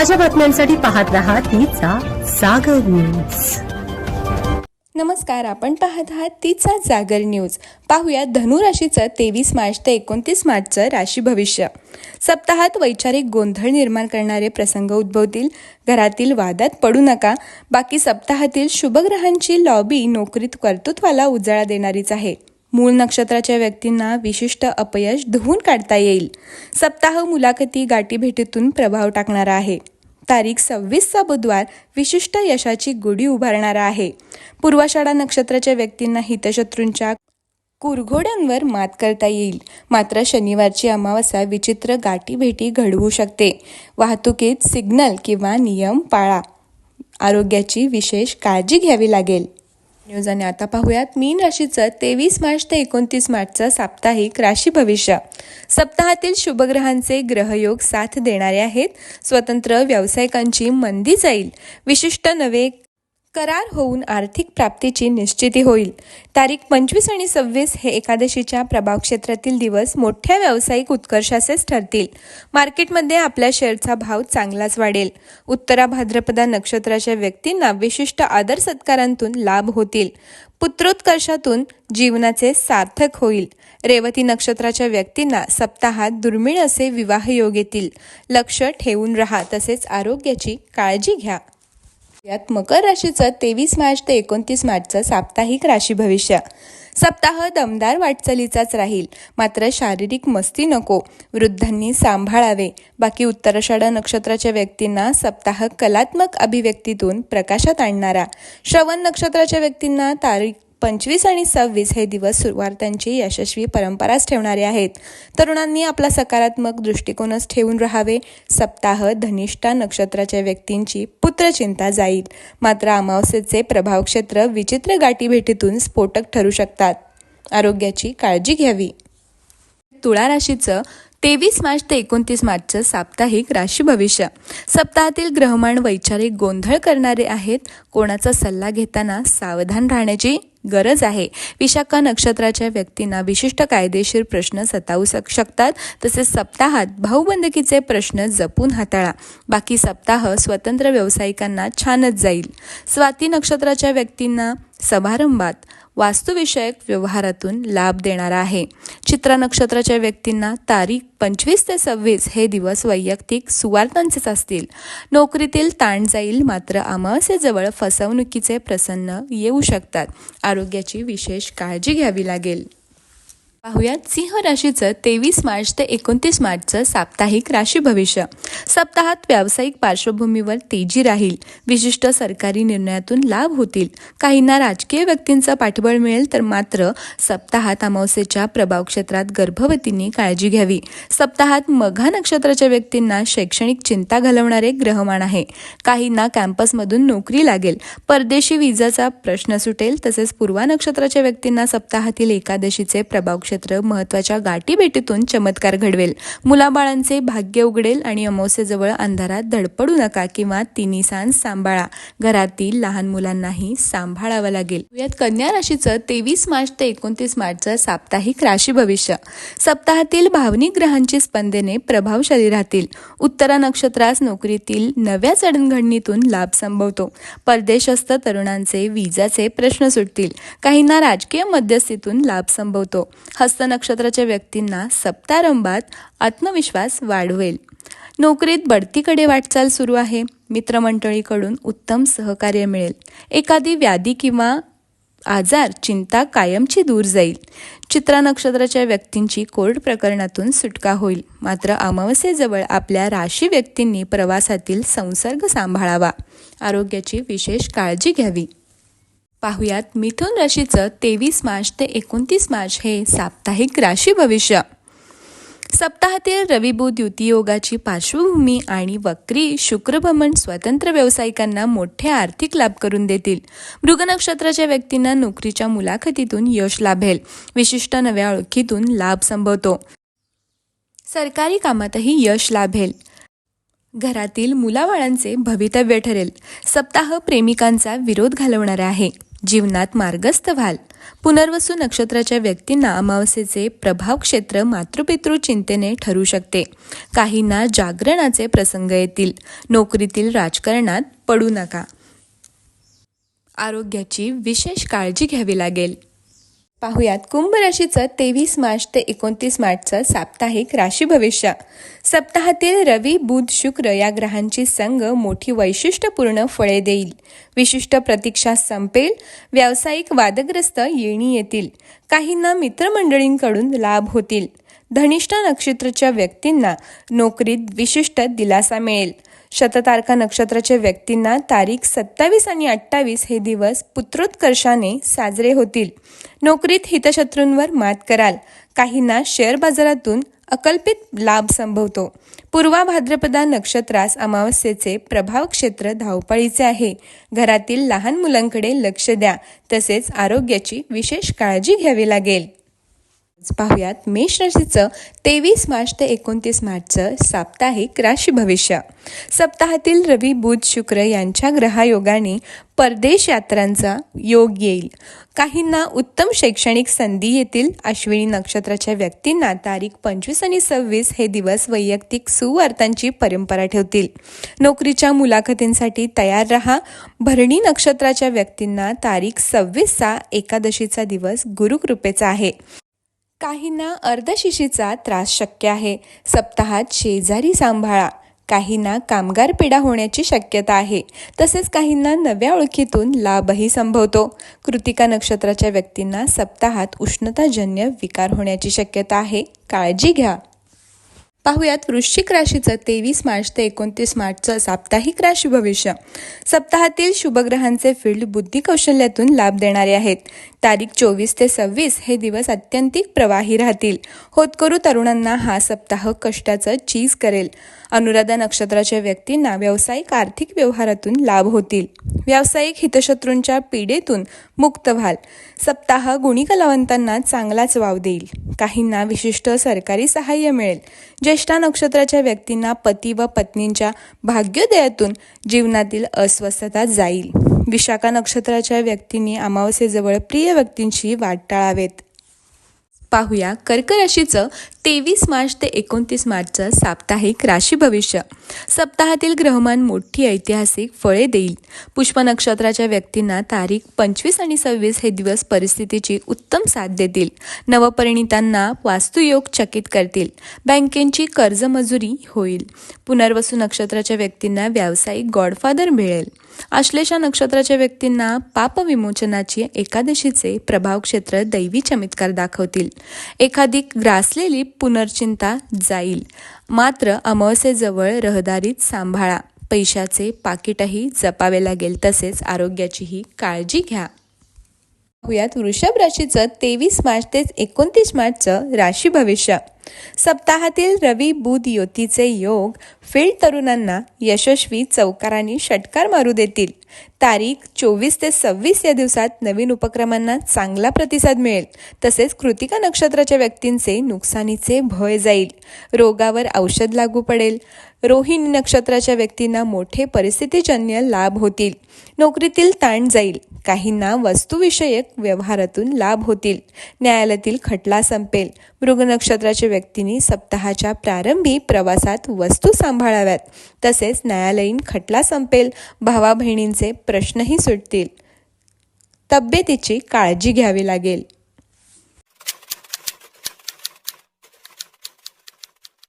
ताज्या बातम्यांसाठी पाहत रहा तिचा सागर न्यूज. नमस्कार आपण पाहत आहात तिचा जागर न्यूज. पाहूया धनुराशीचं तेवीस मार्च ते एकोणतीस मार्चचं राशी भविष्य. सप्ताहात वैचारिक गोंधळ निर्माण करणारे प्रसंग उद्भवतील. घरातील वादात पडू नका. बाकी सप्ताहातील शुभग्रहांची लॉबी नोकरीत कर्तृत्वाला उजाळा देणारीच आहे. मूळ नक्षत्राच्या व्यक्तींना विशिष्ट अपयश धुवून काढता येईल. सप्ताह मुलाखती गाठीभेटीतून प्रभाव टाकणारा आहे. तारीख सव्वीसचा बुधवार विशिष्ट यशाची गुढी उभारणारा आहे. पूर्वाषाढा नक्षत्राच्या व्यक्तींना हितशत्रूंच्या कुरघोड्यांवर मात करता येईल. मात्र शनिवारची अमावस्या विचित्र गाठीभेटी घडवू शकते. वाहतुकीत सिग्नल किंवा नियम पाळा. आरोग्याची विशेष काळजी घ्यावी लागेल. न्यूज आणि आता पाहूयात मीन राशीचं तेवीस मार्च ते एकोणतीस मार्चचं साप्ताहिक राशी भविष्य. सप्ताहातील शुभग्रहांचे ग्रहयोग साथ देणारे आहेत. स्वतंत्र व्यावसायिकांची मंदी जाईल. विशिष्ट नवे करार होऊन आर्थिक प्राप्तीची निश्चिती होईल. तारीख पंचवीस आणि सव्वीस हे एकादशीच्या प्रभाव क्षेत्रातील दिवस मोठ्या व्यावसायिक उत्कर्षाचेच ठरतील. मार्केटमध्ये आपल्या शेअरचा भाव चांगलाच वाढेल. उत्तरा भाद्रपदा नक्षत्राच्या व्यक्तींना विशिष्ट आदर सत्कारांतून लाभ होतील. पुत्रोत्कर्षातून जीवनाचे सार्थक होईल. रेवती नक्षत्राच्या व्यक्तींना सप्ताहात दुर्मिळ असे विवाह योग येतील. लक्ष ठेवून राहा तसेच आरोग्याची काळजी घ्या. यात मकर राशीचं तेवीस मार्च ते एकोणतीस मार्चचं साप्ताहिक राशी भविष्य. सप्ताह दमदार वाटचालीचाच राहील. मात्र शारीरिक मस्ती नको. वृद्धांनी सांभाळावे. बाकी उत्तराषाढा नक्षत्राच्या व्यक्तींना सप्ताह कलात्मक अभिव्यक्तीतून प्रकाशात आणणारा. श्रवण नक्षत्राच्या व्यक्तींना तारीख पंचवीस आणि सव्वीस हे दिवस सुरुवातांची यशस्वी परंपराच ठेवणारे आहेत. तरुणांनी आपला सकारात्मक दृष्टिकोनच ठेवून राहावे. सप्ताह धनिष्ठा नक्षत्राच्या व्यक्तींची पुत्रचिंता जाईल. मात्र अमावस्येचे प्रभाव क्षेत्र विचित्र गाठीभेटीतून स्फोटक ठरू शकतात. आरोग्याची काळजी घ्यावी. तुळा राशीचं तेवीस मार्च ते एकोणतीस मार्चचं साप्ताहिक राशी भविष्य. सप्ताहातील ग्रहमान वैचारिक गोंधळ करणारे आहेत. कोणाचा सल्ला घेताना सावधान राहण्याची गरज आहे. विशाखा नक्षत्राच्या व्यक्तींना विशिष्ट कायदेशीर प्रश्न सतावू शक शकतात. तसेच सप्ताहात भाऊबंदकीचे प्रश्न जपून हाताळा. बाकी सप्ताह स्वतंत्र व्यावसायिकांना छानच जाईल. स्वाती नक्षत्राच्या व्यक्तींना समारंभात वास्तुविषयक व्यवहारातून लाभ देणारा आहे. चित्रा नक्षत्राच्या व्यक्तींना तारीख पंचवीस ते सव्वीस हे दिवस वैयक्तिक सुवार्थांचेच असतील. नोकरीतील ताण जाईल मात्र अमावस्येजवळ फसवणुकीचे प्रसन्न येऊ शकतात. आरोग्याची विशेष काळजी घ्यावी लागेल. पाहुयात सिंह राशीचं तेवीस मार्च ते एकोणतीस मार्चचं साप्ताहिक राशी भविष्य. सप्ताहात व्यावसायिक पार्श्वभूमीवर तेजी राहील. विशिष्ट सरकारी निर्णयातून लाभ होतील. काहींना राजकीय व्यक्तींचं पाठबळ मिळेल तर मात्र सप्ताहात अमावस्येच्या प्रभाव क्षेत्रात गर्भवतींनी काळजी घ्यावी. सप्ताहात मघा नक्षत्राच्या व्यक्तींना शैक्षणिक चिंता घालवणारे ग्रहमान आहे. काहींना कॅम्पसमधून नोकरी लागेल. परदेशी विजाचा प्रश्न सुटेल तसेच पूर्वा नक्षत्राच्या व्यक्तींना सप्ताहातील एकादशीचे प्रभाव क्षेत्र महत्त्वाच्या गाठीभेटीतून चमत्कार घडवेल. मुलाबाळांचे भाग्य उघडेल आणि अमावस्येजवळ अंधारात धडपडू नका किंवा तिन्ही सांज सांभाळा. घरातील लहान मुलांनाही सांभाळावं लागेल. यात कन्या राशीचं तेवीस मार्च ते एकोणतीस मार्चचं साप्ताहिक राशी भविष्य. सप्ताहातील भावनिक ग्रहांची स्पंदने प्रभावशाली राहतील. उत्तरा नक्षत्रास नोकरीतील नव्या चढणघडणीतून लाभ संभवतो. परदेशस्थ तरुणांचे विजाचे प्रश्न सुटतील. काहींना राजकीय मध्यस्थीतून लाभ संभवतो. हस्त नक्षत्राच्या व्यक्तींना सप्तारंभात आत्मविश्वास वाढवेल. नोकरीत बढतीकडे वाटचाल सुरू आहे. मित्रमंडळीकडून उत्तम सहकार्य मिळेल. एखादी व्याधी किंवा आजार चिंता कायमची दूर जाईल. चित्रा नक्षत्राच्या व्यक्तींची कोर्ट प्रकरणातून सुटका होईल. मात्र अमावस्येजवळ आपल्या राशी व्यक्तींनी प्रवासातील संसर्ग सांभाळावा. आरोग्याची विशेष काळजी घ्यावी. पाहुयात मिथुन राशीचं तेवीस मार्च ते एकोणतीस मार्च हे साप्ताहिक राशी भविष्य. सप्ताहातील रविबुध युतीयोगाची पार्श्वभूमी आणि वक्री शुक्रभ्रमण स्वतंत्र व्यावसायिकांना मोठे आर्थिक लाभ करून देतील. मृग नक्षत्राच्या व्यक्तींना नोकरीच्या मुलाखतीतून यश लाभेल. विशिष्ट नव्या ओळखीतून लाभ संभवतो. सरकारी कामातही यश लाभेल. घरातील मुलाबाळांचे भवितव्य ठरेल. सप्ताह प्रेमिकांचा विरोध घालवणारा आहे. जीवनात मार्गस्थ व्हाल. पुनर्वसू नक्षत्राच्या व्यक्तींना अमावस्येचे प्रभाव क्षेत्र मातृपितृ चिंतेने ठरू शकते. काहींना जागरणाचे प्रसंग येतील. नोकरीतील राजकारणात पडू नका. आरोग्याची विशेष काळजी घ्यावी लागेल. पाहुयात. कुंभ राशीचं तेवीस मार्च ते एकोणतीस मार्चचं साप्ताहिक राशी भविष्य. सप्ताहातील रवी बुध शुक्र या ग्रहांची संघ मोठी वैशिष्ट्यपूर्ण फळे देईल. विशिष्ट प्रतीक्षा संपेल. व्यावसायिक वादग्रस्त येणी येतील. काहींना मित्रमंडळींकडून लाभ होतील. धनिष्ठ नक्षत्राच्या व्यक्तींना नोकरीत विशिष्ट दिलासा मिळेल. शततारका नक्षत्राच्या व्यक्तींना तारीख सत्तावीस आणि अठ्ठावीस हे दिवस पुत्रोत्कर्षाने साजरे होतील. नोकरीत हितशत्रूंवर मात कराल. काहींना शेअर बाजारातून अकल्पित लाभ संभवतो. पूर्वा भाद्रपदा नक्षत्रास अमावस्येचे प्रभाव क्षेत्र धावपळीचे आहे. घरातील लहान मुलांकडे लक्ष द्या. तसेच आरोग्याची विशेष काळजी घ्यावी लागेल. पाहुयात मेष राशीचं तेवीस मार्च ते एकोणतीस मार्चचं साप्ताहिक राशी भविष्य. सप्ताहातील रवी बुध शुक्र यांच्या ग्रहायोगाने परदेश यात्रांचा योग येईल. काहींना उत्तम शैक्षणिक संधी येतील. अश्विनी नक्षत्राच्या व्यक्तींना तारीख पंचवीस आणि सव्वीस हे दिवस वैयक्तिक सुवार्तांची परंपरा ठेवतील. नोकरीच्या मुलाखतींसाठी तयार रहा. भरणी नक्षत्राच्या व्यक्तींना तारीख सव्वीसचा एकादशीचा दिवस गुरुकृपेचा आहे. काहींना अर्धशिशीचा त्रास शक्य आहे. सप्ताहात शेजारी सांभाळा. काहींना कामगार पिढा होण्याची शक्यता आहे. तसेच काहींना नव्या ओळखीतून लाभही संभवतो. कृतिका नक्षत्राच्या व्यक्तींना सप्ताहात उष्णताजन्य विकार होण्याची शक्यता आहे. काळजी घ्या. पाहुयात वृश्चिक राशीचं तेवीस मार्च ते एकोणतीस मार्चचं साप्ताहिक राशी भविष्य. सप्ताहातील शुभग्रहांचे फील्ड बुद्धी कौशल्यातून लाभ देणारे आहेत. तारीख चोवीस ते सव्वीस हे दिवस अत्यंतिक प्रवाही राहतील. होतकरू तरुणांना हा सप्ताह कष्टाचं चीज करेल. अनुराधा नक्षत्राच्या व्यक्तींना व्यावसायिक आर्थिक व्यवहारातून लाभ होतील. व्यावसायिक हितशत्रूंच्या पीडेतून मुक्त व्हाल. सप्ताह गुणी कलावंतांना चांगलाच वाव देईल. काहींना विशिष्ट सरकारी सहाय्य मिळेल. ज्येष्ठा नक्षत्राच्या व्यक्तींना पती व पत्नींच्या भाग्योदयातून जीवनातील अस्वस्थता जाईल. विशाखा नक्षत्राच्या व्यक्तींनी अमावस्येजवळ प्रिय व्यक्तींशी वाट टाळावेत. पाहूया कर्क राशीचं तेवीस मार्च ते एकोणतीस मार्चचं साप्ताहिक राशी भविष्य. सप्ताहातील ग्रहमान मोठी ऐतिहासिक फळे देईल. पुष्प नक्षत्राच्या व्यक्तींना तारीख पंचवीस आणि सव्वीस हे दिवस परिस्थितीची उत्तम साथ देतील. नवपरिणितांना वास्तुयोग चकित करतील. बँकेची कर्जमजुरी होईल. पुनर्वसू नक्षत्राच्या व्यक्तींना व्यावसायिक गॉडफादर मिळेल. आश्लेषा नक्षत्राच्या व्यक्तींना पापविमोचनाची एकादशीचे प्रभाव क्षेत्र दैवी चमत्कार दाखवतील. एखादी ग्रासलेली पुनर्चिंता जाईल. मात्र अमावस्येजवळ रहदारीत सांभाळा. पैशाचे पाकिटही जपावे लागेल तसेच आरोग्याचीही काळजी घ्या. पाहुयात वृषभ राशीचं तेवीस मार्च ते एकोणतीस मार्चचं राशी भविष्य. सप्ताहातील रवी बुध युतीचे योग फील्ड तरुणांना यशस्वी चौकारांनी षटकार मारू देतील. तारीख चोवीस ते सव्वीस या दिवसात नवीन उपक्रमांना चांगला प्रतिसाद मिळेल. तसेच कृतिका नक्षत्राच्या व्यक्तींचे नुकसानीचे भय जाईल. रोगावर औषध लागू पडेल. रोहिणी नक्षत्राच्या व्यक्तींना मोठे परिस्थितीजन्य लाभ होतील. नोकरीतील ताण जाईल. काहींना वस्तुविषयक व्यवहारातून लाभ होतील. न्यायालयातील खटला संपेल. मृग नक्षत्राच्या व्यक्तींनी सप्ताहाच्या प्रारंभी प्रवासात वस्तू सांभाळ सांभाळाव्यात. तसेच न्यायालयीन खटला संपेल भावा बहिणींचे प्रश्नही सुटतील. तब्येतीची काळजी घ्यावी लागेल.